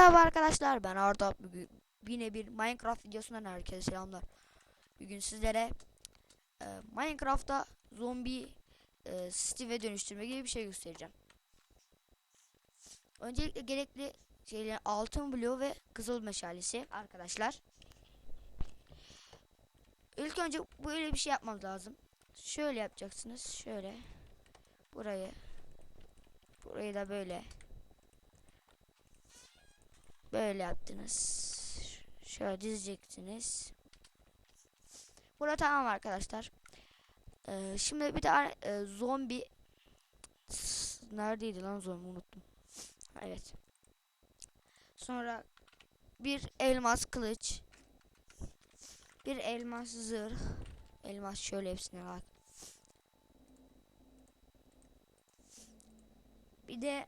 Merhaba arkadaşlar ben Arda bugün yine bir Minecraft videosundan herkese selamlar. Bugün sizlere e, Minecraft'ta zombi e, Steve dönüştürme gibi bir şey göstereceğim. Öncelikle gerekli şeyler altın bloğu ve kızıl meşalesi arkadaşlar. İlk önce böyle bir şey yapmamız lazım. Şöyle yapacaksınız. Şöyle. Burayı. Burayı da böyle. Böyle yaptınız. Şöyle dizeceksiniz. Burada tamam arkadaşlar. Ee, şimdi bir de e, zombi neredeydi lan zombi unuttum. Evet. Sonra bir elmas kılıç. Bir elmas zırh. Elmas şöyle hepsine bak. Bir de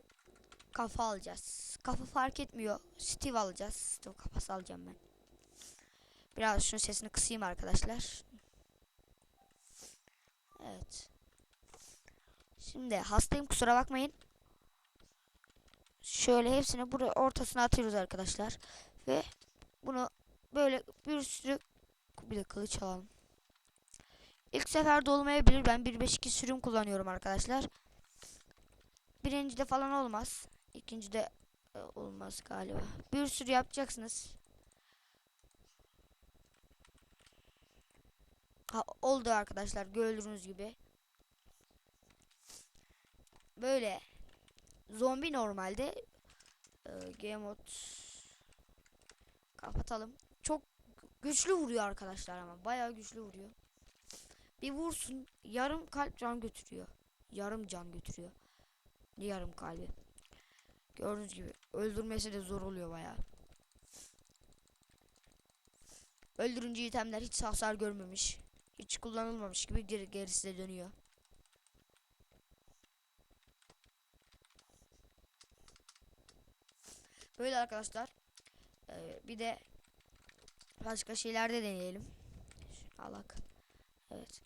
kafa alacağız. Kafa fark etmiyor. Steve alacağız. Steve kafası alacağım ben. Biraz şunun sesini kısayım arkadaşlar. Evet. Şimdi hastayım kusura bakmayın. Şöyle hepsini buraya ortasına atıyoruz arkadaşlar. Ve bunu böyle bir sürü bir de kılıç alalım. İlk seferde olmayabilir. Ben 1.5.2 sürüm kullanıyorum arkadaşlar. Birincide falan olmaz. İkincide e, olmaz galiba. Bir sürü yapacaksınız. Ha, oldu arkadaşlar gördüğünüz gibi. Böyle zombi normalde e, game mode kapatalım. Çok güçlü vuruyor arkadaşlar ama bayağı güçlü vuruyor. Bir vursun yarım kalp can götürüyor. Yarım can götürüyor. Yarım kalbi. Gördüğünüz gibi öldürmesi de zor oluyor bayağı. Öldürünce itemler hiç hasar görmemiş. Hiç kullanılmamış gibi geri gerisi de dönüyor. Böyle arkadaşlar. Ee, bir de başka şeyler de deneyelim. Alak. Evet.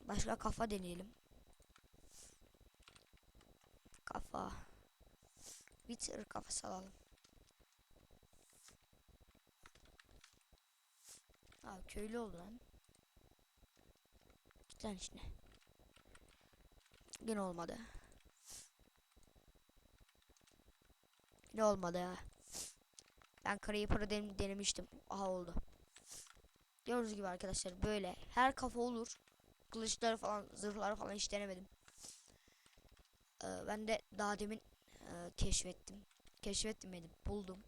Başka kafa deneyelim. Kafa. Wither kafası alalım. Aa köylü oldu lan. Git lan işine. Yine olmadı. Yine olmadı ya. Ben Creeper'ı den denemiştim. Aha oldu. Gördüğünüz gibi arkadaşlar böyle. Her kafa olur. Kılıçları falan, zırhları falan hiç denemedim. Ee, ben de daha demin e, keşfettim. Dedim. Buldum.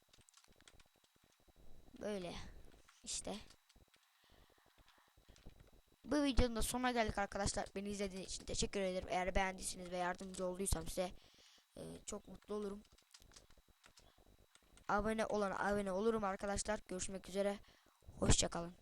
Böyle. işte. Bu videonun da sonuna geldik arkadaşlar. Beni izlediğiniz için teşekkür ederim. Eğer beğendiyseniz ve yardımcı olduysam size e, çok mutlu olurum. Abone olan abone olurum arkadaşlar. Görüşmek üzere. Hoşçakalın.